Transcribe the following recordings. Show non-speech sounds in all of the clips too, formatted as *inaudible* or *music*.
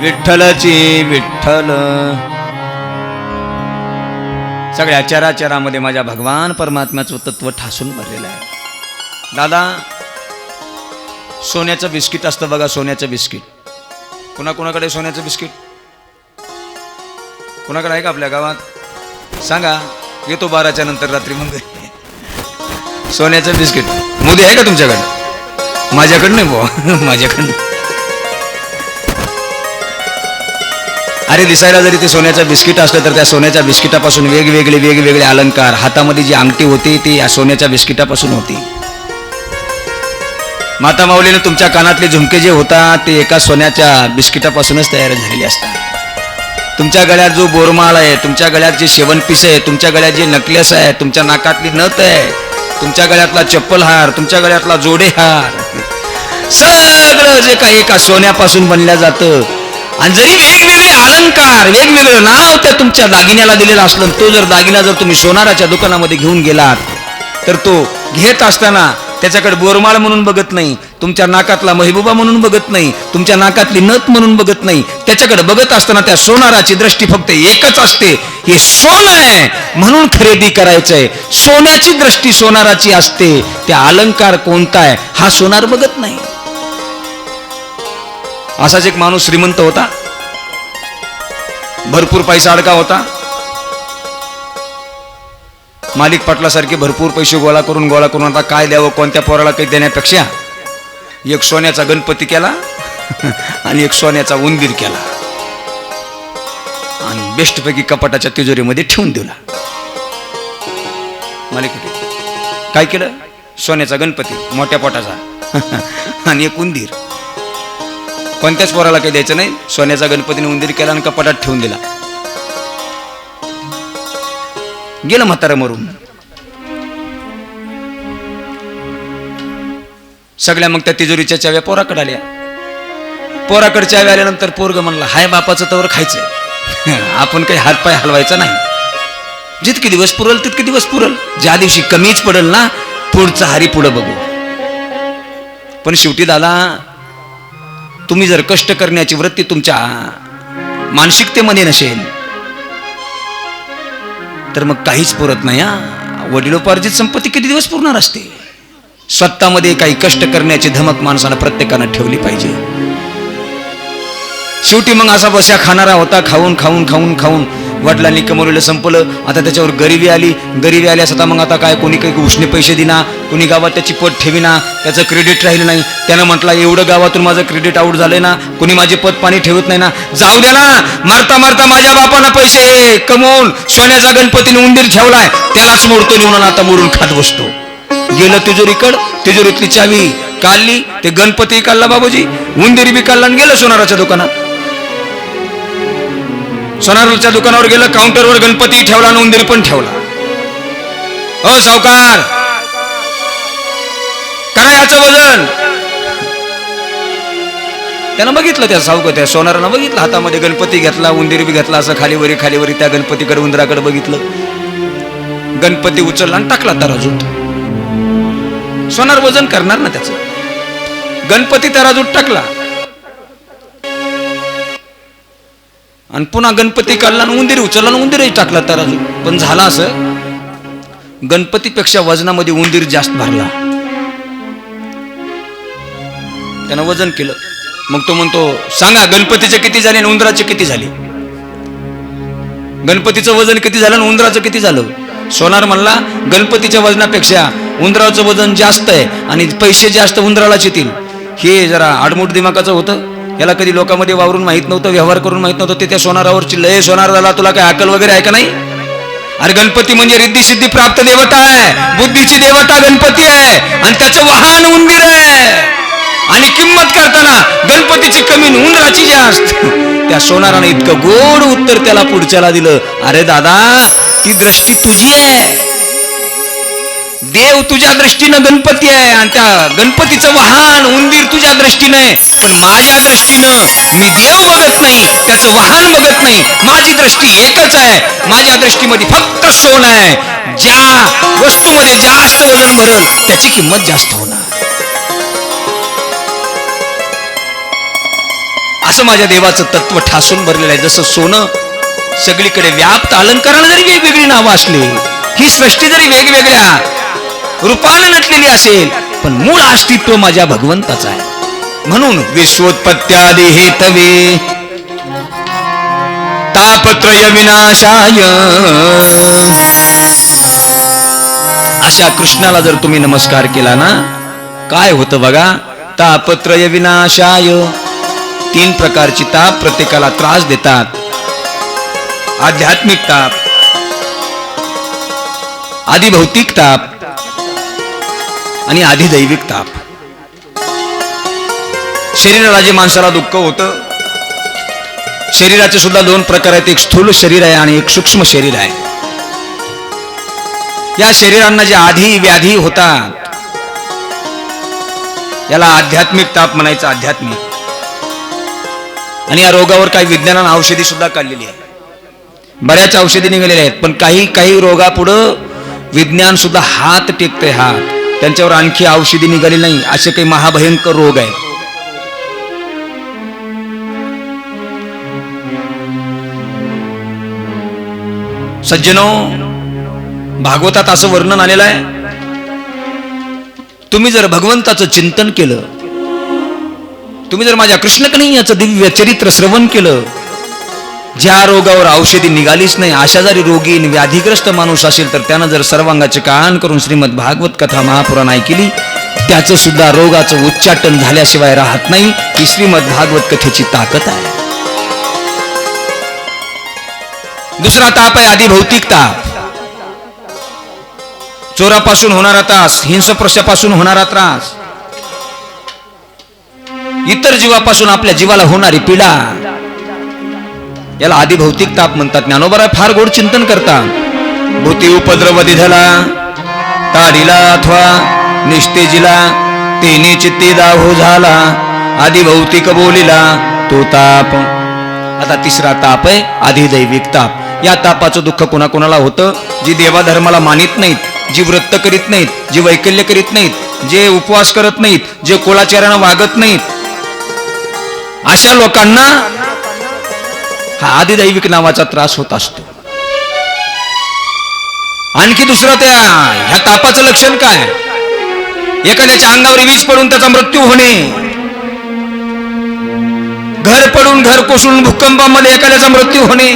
विठ्ठलची विठ्ठल. सगळ्या चराचरामध्ये माझ्या भगवान परमात्म्याचं तत्व ठासून भरलेलं आहे. दादा सोन्याचं बिस्किट असतं बघा सोन्याचं बिस्किट. कुणाकुणाकडे सोन्याचं बिस्किट? कुणाकडे आहे का आपल्या गावात? सांगा येतो बाराच्या नंतर रात्री मग सोन्याचं बिस्किट. मोदी आहे का तुमच्याकडे? माझ्याकडं नाही बुवा *laughs* माझ्याकडं अरे दिसायला जरी ते सोन्याचं बिस्किट असलं तर त्या सोन्याच्या बिस्किटापासून वेगवेगळे वेगवेगळे अलंकार. हातामध्ये जी अंगठी होती ती या सोन्याच्या बिस्किटापासून होती. माता माऊलीनं तुमच्या कानातले झुमके जे होतात ते एका सोन्याच्या बिस्किटापासूनच तयार झालेले असतात. तुमच्या गळ्यात जो बोरमाळ आहे तुमच्या गळ्यात जे शेवणपीस आहे तुमच्या गळ्यात जे नकलेस आहे तुमच्या नाकातली नथ आहे तुमच्या गळ्यातला चप्पल हार तुमच्या गळ्यातला जोडे हार. सगळं जे काही एका सोन्यापासून बनल्या जातं आणि जरी वेगवेगळे अलंकार वेगवेगळं नाव त्या तुमच्या दागिन्याला दिलेलं असलं तो जर दागिना जर तुम्ही सोनाराच्या दुकानामध्ये घेऊन गेलात तर तो घेत असताना त्याच्याकडे बोरमाळ म्हणून बघत नाही तुमच्या नाकातला महिबुबा म्हणून बघत नाही तुमच्या नाकातली नथ म्हणून बघत नाही त्याच्याकडे बघत असताना त्या सोनाराची दृष्टी फक्त एकच असते. हे सोनं आहे म्हणून खरेदी करायचंय. सोन्याची दृष्टी सोनाराची असते. त्या अलंकार कोणता आहे हा सोनार बघत नाही. असाच एक माणूस श्रीमंत होता. भरपूर पैसा अडका होता. मालिक पाटलासारखे भरपूर पैसे गोळा करून गोळा करून आता काय द्यावं कोणत्या पोराला काही देण्यापेक्षा? एक सोन्याचा गणपती केला *laughs* आणि एक सोन्याचा उंदीर केला. आणि बेस्टपैकी कपाटाच्या तिजोरीमध्ये ठेवून दिला. मालिक काय केलं? सोन्याचा गणपती मोठ्या पोटाचा. *laughs* आणि एक उंदीर. कोणत्याच पोराला काही द्यायचं नाही. सोन्याचा गणपतीने उंदीर केला आणि कपाटात ठेवून दिला. गेलं म्हातारा मरून. सगळ्या मग त्या तिजोरीच्या चाव्या पोराकडे आल्या. पोराकडे चाव्या आल्यानंतर पोरग म्हणला हाय बापाचं तवर खायचंय. *laughs* आपण काही हातपाय हलवायचा नाही. जितके दिवस पुरल तितके दिवस पुरल. ज्या दिवशी कमीच पडल ना पुढचा हारी पुढं बघू. पण शेवटी दादा तुम्ही जर कष्ट करण्याची वृत्ती तुमच्या मानसिकतेमध्ये नसेल तर मग काहीच पुरत नाही हा. वडिलोपार्जित संपत्ती किती दिवस पुरणार असते? स्वतःमध्ये काही कष्ट करण्याची धमक माणसानं प्रत्येकानं ठेवली पाहिजे. शेवटी मग असा बस्या खाणारा होता खाऊन खाऊन खाऊन खाऊन वडिलांनी कमवलेलं संपलं. आता त्याच्यावर गरिबी आली. गरिबी आल्या असता मग आता काय? कोणी काही उष्णे पैसे दिना कोणी गावात त्याची पद ठेवीना त्याचं क्रेडिट राहिलं नाही. त्यानं म्हटलं एवढं गावातून माझं क्रेडिट आउट झालंय ना कोणी माझे पद पाणी ठेवत नाही ना जाऊ दे ना. मारता मारता माझ्या बापानं पैसे हे कमवून सोन्याचा गणपतीने उंदीर ठेवलाय. त्यालाच मोडतो निवडून आता मोडून खात बसतो. गेलं तिजोरीकड तिजोरीतली चावी काढली ते गणपती काढला बाबूजी उंदीर बी काढला आणि गेलं सोनाराच्या दुकानात. सोनारच्या दुकानावर गेलं काउंटरवर गणपती ठेवला आणि उंदीर पण ठेवला. हो सावकार. करा याचं वजन? त्यानं बघितलं त्या सावकार त्या सोनारानं बघितलं हातामध्ये गणपती घेतला उंदीर बी घेतला असं खालीवरी खालीवरी त्या गणपतीकडे उंदराकडे बघितलं. गणपती उचलला आणि टाकला तराजूत. सोनार वजन करणार ना त्याचं? गणपती तराजूत टाकला. आणि पुन्हा गणपती काढला आणि उंदीर उचलला आणि उंदीरही टाकला तराजू पण झाला असं गणपतीपेक्षा वजनामध्ये उंदीर जास्त भरला. त्यानं वजन केलं. मग तो म्हणतो सांगा गणपतीचे किती झाले आणि उंदराचे किती झाले? गणपतीचं वजन किती झालं आणि उंदराचं किती झालं? सोनार म्हणला गणपतीच्या वजनापेक्षा उंदराचं वजन जास्त आहे आणि पैसे जास्त उंदरालाच येतील. हे जरा आडमोड दिमागाचं होतं. याला कधी लोकांमध्ये वावरून माहीत नव्हतं व्यवहार करून माहीत नव्हतं ते त्या सोनारावर चिल्लय सोनार झाला तुला काय अकल वगैरे आहे का नाही? अरे गणपती म्हणजे रिद्धी सिद्धी प्राप्त देवता आहे बुद्धीची देवता गणपती आहे आणि त्याचं वाहन उंदीर आहे. आणि किंमत करताना गणपतीची कमी उंदराची जास्त *laughs* त्या सोनाराने इतकं गोड उत्तर त्याला पुढच्याला दिलं. अरे दादा ती दृष्टी तुझी आहे. देव तुझ्या दृष्टीनं गणपती आहे आणि त्या गणपतीचं वाहन उंदीर तुझ्या दृष्टीनं आहे. पण माझ्या दृष्टीनं मी देव बघत नाही त्याचं वाहन बघत नाही. माझी दृष्टी एकच आहे. माझ्या दृष्टीमध्ये फक्त सोन आहे. ज्या वस्तूमध्ये जास्त वजन भरल त्याची किंमत जास्त होणार. असं माझ्या देवाचं तत्व ठासून भरलेलं आहे. जसं सोनं सगळीकडे व्याप्त अलंकरण जरी वेगवेगळी नावं असली ही सृष्टी जरी वेगवेगळ्या रूपानं नटलेली असेल पण मूळ अस्तित्व माझ्या भगवंताचं आहे. म्हणून विश्वोत्पत्त्यादी हेतवे तापत्रय विनाशाय. अशा कृष्णाला जर तुम्ही नमस्कार केला ना काय होतं बघा? तापत्रय विनाशाय. तीन प्रकारची ताप प्रत्येकाला त्रास देतात. आध्यात्मिक ताप आदिभौतिक ताप आणि आधिदैविक ताप. शरीराला माणसाला दुःख होतं शरीराचे सुद्धा दोन प्रकार आहेत. एक स्थूल शरीर आहे आणि एक सूक्ष्म शरीर आहे. या शरीरांना जे आधी व्याधी होतात याला आध्यात्मिक ताप म्हणायचं आध्यात्मिक. आणि या रोगावर काही विज्ञानानं औषधी सुद्धा काढलेली आहे बऱ्याच औषधी निघालेल्या आहेत पण काही काही रोगापुढं विज्ञान सुद्धा हात टेकते हात. त्यांच्यावर आणखी औषधी निघाली नाही. असे काही महाभयंकर रोग आहे सज्जनो भागवतात असं वर्णन आलेलं आहे. तुम्ही जर भगवंताचं चिंतन केलं तुम्ही जर माझ्या कृष्णकन्हैयाचं दिव्य चरित्र श्रवण केलं ज्या रोगावर औषधी निघालीच नाही अशा जरी रोगी व्याधीग्रस्त माणूस असेल तर त्यानं जर सर्वांगाचे कान करून श्रीमद भागवत कथा महापुराण ऐकली त्याचं सुद्धा रोगाचं उच्चाटन झाल्याशिवाय राहत नाही ही श्रीमद भागवत कथेची ताकद आहे. दुसरा ताप आहे आधी भौतिक ताप चोरापासून होणारा त्रास हिंसप्रशापासून होणारा त्रास. इतर जीवापासून आपल्या जीवाला होणारी पीडा. याला आधी भौतिक ताप म्हणतात. ज्ञानोबरा फार गोड चिंतन करता भूती उपद्रव दिधला ताडीला अथवा निष्तेजीला तेने चित्ते दाहो झाला आधी भौतिक बोलिला तो ताप. आता तिसरा ताप आहे आधिदैविक ताप. या तापाचं दुःख कोणाकोणाला होतं? जी देवाधर्माला मानित नाहीत जी व्रत करीत नाहीत जी वैकल्य करीत नाहीत जे उपवास करत नाहीत जे कोलाचारानं वागत नाहीत अशा लोकांना हा आदिदैविक नावाचा त्रास होत असतो. आणखी दुसरं त्या ह्या तापाचं लक्षण काय? एखाद्याच्या अंगावर वीज पडून त्याचा मृत्यू होणे. घर पडून घर कोसळून भूकंपामध्ये एखाद्याचा मृत्यू होणे.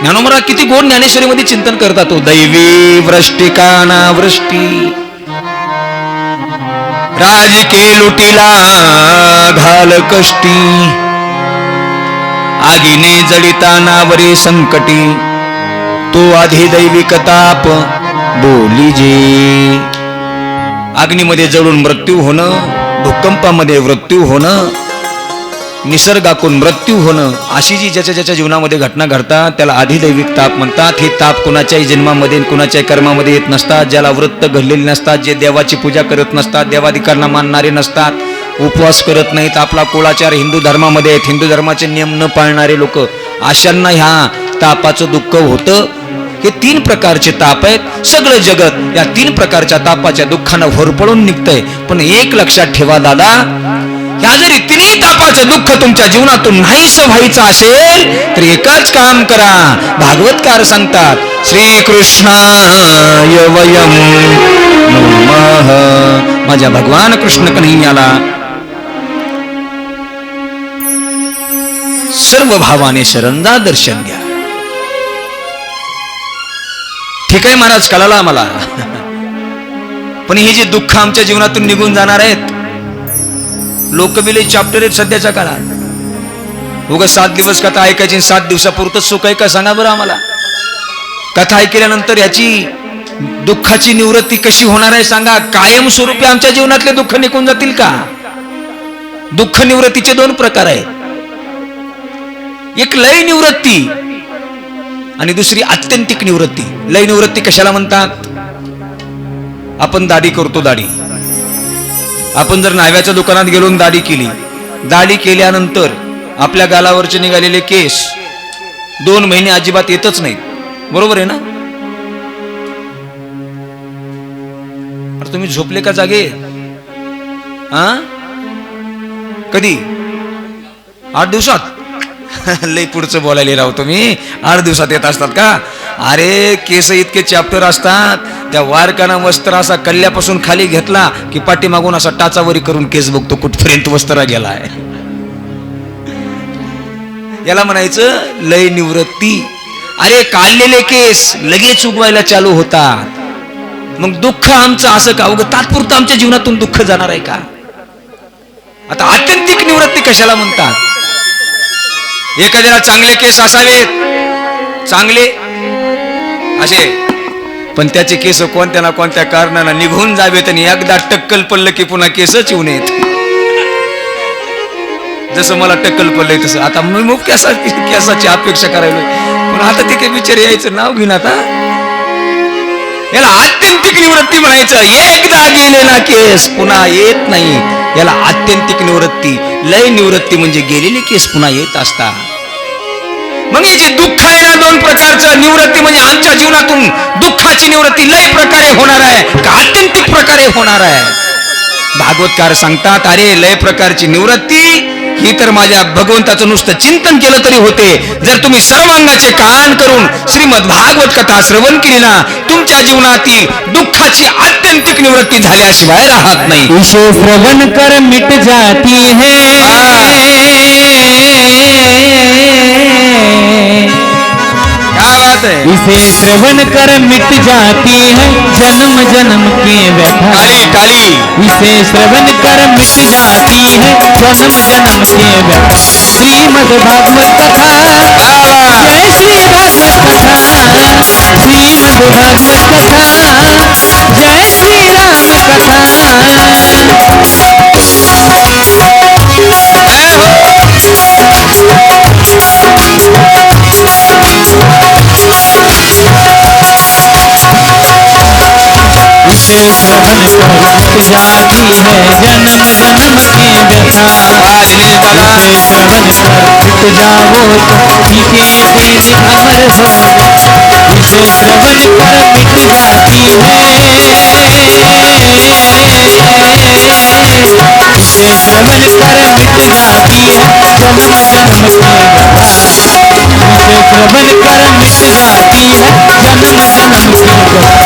ज्ञानोमरा किती गोड ज्ञानेश्वरीमध्ये चिंतन करतात तो दैवी वृष्टी काना वृष्टी. लुटीला घाल कष्टी. आगीने जळितानावरे संकटी. तो आधी दैविक ताप बोली जे. अग्नीमध्ये जळून मृत्यू होणं भूकंपामध्ये मृत्यू होणं निसर्गाकून मृत्यू होणं अशी जी ज्याच्या ज्याच्या जीवनामध्ये घटना घडतात त्याला आधिदैविक ताप म्हणतात. हे ताप कुणाच्याही जन्मामध्ये कुणाच्याही कर्मामध्ये येत नसतात. ज्याला वृत्त घडलेले नसतात जे देवाची पूजा करत नसतात देवाधिकांना मानणारे नसतात उपवास करत नाहीत. आपला कुळाचार हिंदू धर्मामध्ये आहेत. हिंदू धर्माचे नियम न पाळणारे लोक अशांना ह्या तापाचं दुःख होतं. हे तीन प्रकारचे ताप आहेत. सगळं जगत या तीन प्रकारच्या तापाच्या दुःखानं होरपळून निघतंय. पण एक लक्षात ठेवा दादा. ह्या जरी तिन्ही तापाचं दुःख तुमच्या जीवनातून नाहीस व्हायचं असेल तर एकच काम करा. भागवतकार सांगतात श्रीकृष्णाय वयम माझ्या भगवान कृष्ण कन्हैयाला सर्व भावाने शरणदा दर्शन घ्या. ठीक आहे महाराज कळाला आम्हाला. पण हे जे दुःख आमच्या जीवनातून निघून जाणार आहेत लोकविले चॅप्टर आहेत सध्याच्या काळात. उग सात दिवस कथा ऐकायची सात दिवसापुरतं सुख आहे का सांगा बरं आम्हाला? कथा ऐकल्यानंतर याची दुःखाची निवृत्ती कशी होणार आहे सांगा. कायमस्वरूपी आमच्या जीवनातले दुःख निघून जातील का? दुःख निवृत्तीचे दोन प्रकार आहेत. एक लय निवृत्ती आणि दुसरी आत्यंतिक निवृत्ती. लय निवृत्ती कशाला म्हणतात? आपण दाढी करतो दाढी. आपण जर नाव्याच्या दुकानात गेलो दाढी केली. दाढी केल्यानंतर आपल्या गालावरचे निघालेले केस दोन महिने अजिबात येतच नाहीत. बरोबर आहे ना? तुम्ही झोपले का जागे? हा कधी? आठ दिवसात? *laughs* लई पुढचं बोलायला राव तुम्ही. आठ दिवसात येत असतात का? अरे केस इतके चॅप्टर असतात. त्या वारकानं वस्त्र असा कल्ल्यापासून खाली घेतला की पाठीमागून असा टाचावरी करून केस बघतो कुठपर्यंत वस्त्रा गेलाय. याला म्हणायचं लय निवृत्ती. अरे काढलेले केस लगेच उगवायला चालू होतात. मग दुःख आमचं असं का? उगं तात्पुरतं आमच्या जीवनातून दुःख जाणार आहे का? आता आत्यंतिक निवृत्ती कशाला म्हणतात? एखाद्याला चांगले केस असावेत. चांगले? असे. पण त्याचे केस कोणत्या ना कोणत्या कारणानं निघून जावेत आणि एकदा टक्कल पडलं की पुन्हा केसच येऊन येत. जसं मला टक्कल पडलंय तसं. आता मी मग केसा केसाची अपेक्षा करायला पण आता ते काही विचार यायचं नाव घेऊन आता. याला आत्यंतिक निवृत्ती म्हणायचं. एकदा गेलेला केस पुन्हा येत नाही. याला आत्यंतिक निवृत्ती लय निवृत्ती म्हणजे गेलेले केस पुन्हा येत असतात. मग हे जे दुःख आहे ना दोन प्रकारचं निवृत्ती म्हणजे आमच्या जीवनातून दुःखाची निवृत्ती लय प्रकारे होणार आहे का आत्यंतिक प्रकारे होणार आहे? भागवतकार सांगतात अरे लय प्रकारची निवृत्ती ही तर माझ्या भगवंताचं नुसतं चिंतन केलं तरी होते. जर तुम्ही सर्वांगाचे कान करून श्रीमद भागवत कथा श्रवण केली ना तुमच्या जीवनातील दुःखाची आत्यंतिक निवृत्ती झाल्याशिवाय राहत नाही. श्रवण कर मिट जाती है. है। इसे श्रवण कर मिट जाती है जन्म जन्म की व्यथा। काली काली इसे श्रवण कर मिट जाती है जन्म जन्म की व्यथा। श्रीमद भागवत कथा। जय श्री भागवत कथा। श्रीमद भागवत कथा। जाती है जन्म जन्म की व्यथा वाह, श्रवण कर मिट जाओ तो जीते जी अमर हो इसे श्रवण कर मिट जाती है इसे श्रवण कर मिट जाती है जन्म जन्म की व्यथा इसे श्रवण कर मिट जाती है जन्म जन्म की व्यथा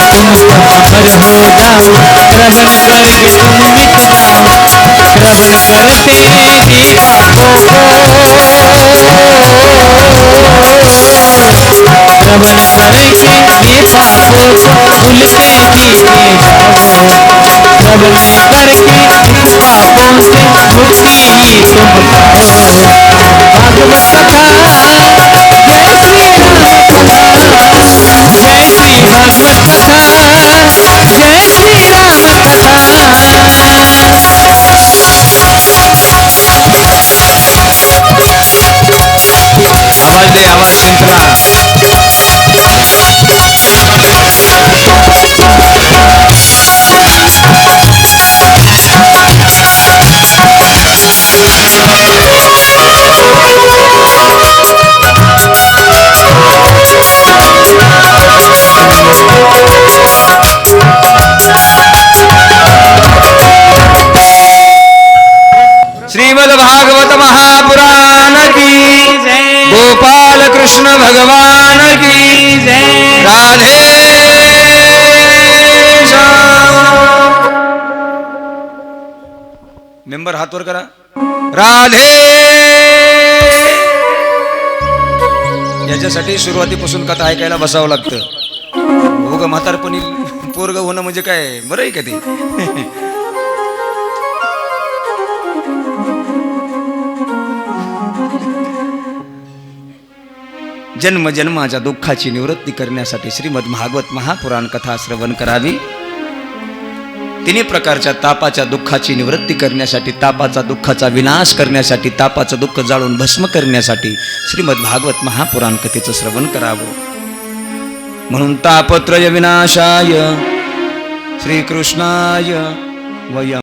पीकर तुम अमर हो जाओ श्रवण करते तुम मिट जाओ श्रवण करते ही আওয়াজ দে আওয়াজ मेंबर हात वर करा. राधे। याच्यासाठी सुरुवातीपासून कथा ऐकायला बसावं लागतं. उग म्हातारपणी पोरग होणं म्हणजे काय? बरं आहे का ते? जन्म जन्माच्या दुःखाची निवृत्ती करण्यासाठी श्रीमद भागवत महापुराण कथा श्रवण करावी. तिन्ही प्रकारच्या तापाच्या दुःखाची निवृत्ती करण्यासाठी तापाचा दुःखाचा विनाश करण्यासाठी तापाचं दुःख जाळून भस्म करण्यासाठी श्रीमद भागवत महापुराण कथेचं श्रवण करावं. म्हणून तापत्रय विनाशाय श्रीकृष्णाय वयम